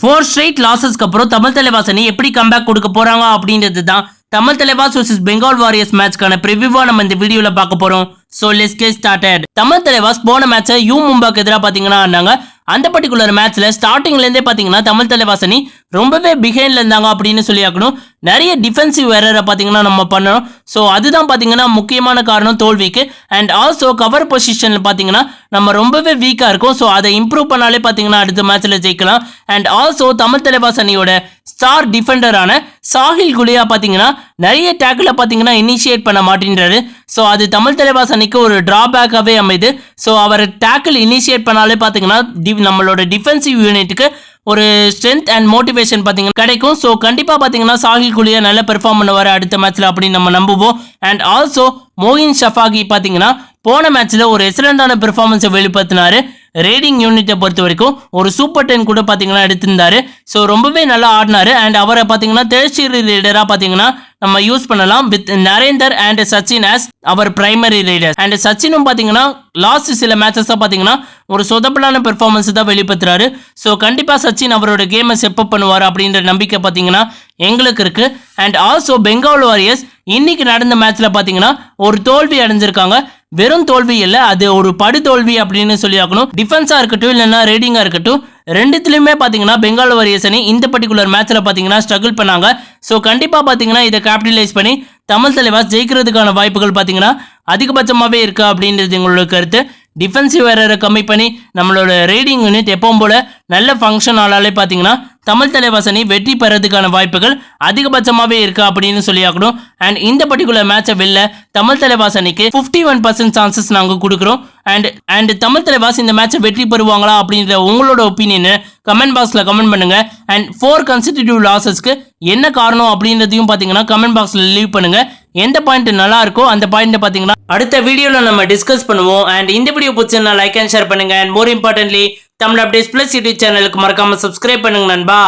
Four straight லாசஸ்க்கு அப்புறம் தமிழ் தலைவாசனி எப்படி comeback கொடுக்க போறாங்க அப்படின்றது தான் தமிழ் தலைவாஸ் வர்சஸ் பெங்கால் வாரியர்ஸ் மேட்ச்க்கான ப்ரிவியூவா நம்ம இந்த வீடியோல பார்க்க போறோம். So let's get started Tamil Thalaivas போன மேட்சை யூ மும்பாக்கு எதிராக பார்த்தீங்கன்னா ஆனாங்க அந்த பர்டிகுலர் மேட்ச்ல ஸ்டார்டிங்லேருந்தே பார்த்தீங்கன்னா தமிழ் தலைவாசனி ரொம்பவே பிஹைண்ட்ல இருந்தாங்க அப்படின்னு சொல்லி நிறைய டிஃபென்சிவ் எரரை பார்த்தீங்கன்னா நம்ம பண்ணணும். ஸோ அதுதான் பார்த்தீங்கன்னா முக்கியமான காரணம் தோல்விக்கு. அண்ட் ஆல்சோ கவர் பொசிஷனில் பார்த்தீங்கன்னா நம்ம ரொம்பவே வீக்காக இருக்கும். ஸோ அதை இம்ப்ரூவ் பண்ணாலே பார்த்தீங்கன்னா அடுத்த மேட்ச்சில் ஜெயிக்கலாம். அண்ட் ஆல்சோ தமிழ் தலைவாஸ் அணியோட ஸ்டார் டிஃபெண்டரான சாஹில் குலியா பார்த்தீங்கன்னா நிறைய டேக்கில் பார்த்தீங்கன்னா இனிஷியேட் பண்ண மாட்டேன்றாரு. ஸோ அது தமிழ் தலைவாஸ் அணிக்கு ஒரு டிராபேக்காகவே அமைது ஸோ அவர் டேக்கிள் இனிஷியேட் பண்ணாலே பார்த்தீங்கன்னா டி நம்மளோட டிஃபென்சிவ் யூனிட்டுக்கு ஒரு ஸ்ட்ரென்த் அண்ட் மோட்டிவேஷன் பார்த்தீங்கன்னா கிடைக்கும். ஸோ கண்டிப்பாக பார்த்தீங்கன்னா சாகில் குலியா நல்ல பெர்ஃபார்ம் பண்ணுவார் அடுத்த மேட்ச்சில் அப்படின்னு நம்ம நம்புவோம். அண்ட் ஆல்சோ மோகின் ஷஃபாகி பார்த்தீங்கன்னா போன மேட்ச்சில் ஒரு எக்ஸலண்டான பெர்ஃபார்மன்ஸை வெளிப்படுத்தினாரு. ரேடிங் யூனிட்டை பொறுத்த வரைக்கும் ஒரு சூப்பர் டென் கூட பார்த்தீங்கன்னா எடுத்திருந்தாரு. ஸோ ரொம்பவே நல்லா ஆடினாரு. அண்ட் அவரை பார்த்தீங்கன்னா தேர்ச்சியரி ரீடராக பார்த்தீங்கன்னா நம்ம யூஸ் பண்ணலாம் with Narender and Sachin as our primary raider and சச்சினும் பார்த்தீங்கன்னா லாஸ்ட் சில மேட்சஸாக பார்த்தீங்கன்னா ஒரு சொதப்பலான பெர்ஃபார்மன்ஸ் தான் வெளிப்படுத்துறாரு. ஸோ கண்டிப்பாக சச்சின் அவரோட கேமை செப்பப் பண்ணுவார் அப்படின்ற நம்பிக்கை பார்த்தீங்கன்னா எங்களுக்கு இருக்குது அண்ட் ஆல்சோ பெங்கால் வாரியர்ஸ் இன்னைக்கு நடந்த மேட்ச்ல பார்த்தீங்கன்னா ஒரு தோல்வி அடைஞ்சிருக்காங்க. வெறும் தோல்வி இல்லை அது ஒரு படு தோல்வி அப்படின்னு சொல்லி ஆக்கணும். டிஃபென்ஸாக இருக்கட்டும் இல்லைன்னா ரேடிங்காக இருக்கட்டும் ரெண்டுத்துலையுமே பார்த்தீங்கன்னா பெங்கால் வாரியர்ஸ் அணி இந்த பர்டிகுலர் மேட்ச்சில் பார்த்தீங்கன்னா ஸ்ட்ரகிள் பண்ணாங்க. ஸோ கண்டிப்பாக பார்த்தீங்கன்னா இதை கேபிட்டலைஸ் பண்ணி தமிழ் தலைவாஸ் ஜெயிக்கிறதுக்கான வாய்ப்புகள் பார்த்தீங்கன்னா அதிகபட்சமாகவே இருக்கு அப்படின்றது எங்களோட கருத்து. டிஃபென்சிவ் வேரரை கம்மி பண்ணி நம்மளோட ரீடிங் யூனிட் எப்பவும் போல நல்ல ஃபங்க்ஷன் ஆளாலே பார்த்தீங்கன்னா தமிழ் தலைவாசனி வெற்றி பெறதுக்கான வாய்ப்புகள் அதிகபட்சமாகவே இருக்கு அப்படின்னு சொல்லி ஆகணும் அண்ட் இந்த பர்டிகுலர் மேட்சை வெளில தமிழ் தலைவாசனிக்கு ஃபிஃப்டி ஒன் பர்சன்ட் சான்சஸ் நாங்கள் கொடுக்குறோம். அண்ட் அண்ட் தமிழ் தலைவாஸ் இந்த மேட்சை வெற்றி பெறுவாங்களா அப்படின்ற உங்களோட ஒப்பீனியனை கமெண்ட் பாக்ஸில் கமெண்ட் பண்ணுங்கள் அண்ட் ஃபோர் கன்சிடியூட்டிவ் லாசஸ்க்கு என்ன காரணம் அப்படின்றதையும் பார்த்தீங்கன்னா கமெண்ட் பாக்ஸில் லீவ் பண்ணுங்கள் எந்த பாயிண்ட் நல்லா இருக்கோ அந்த பாயிண்ட் பார்த்தீங்கன்னா அடுத்த வீடியோவில் நம்ம டிஸ்கஸ் பண்ணுவோம். அண்ட் இந்த வீடியோ பிடிச்சிருந்தா லைக் அண்ட் ஷேர் பண்ணுங்கள் and more importantly Tamil updates plus YouTube சேனலுக்கு மறக்காம சப்ஸ்கிரைப் பண்ணுங்க நண்பா.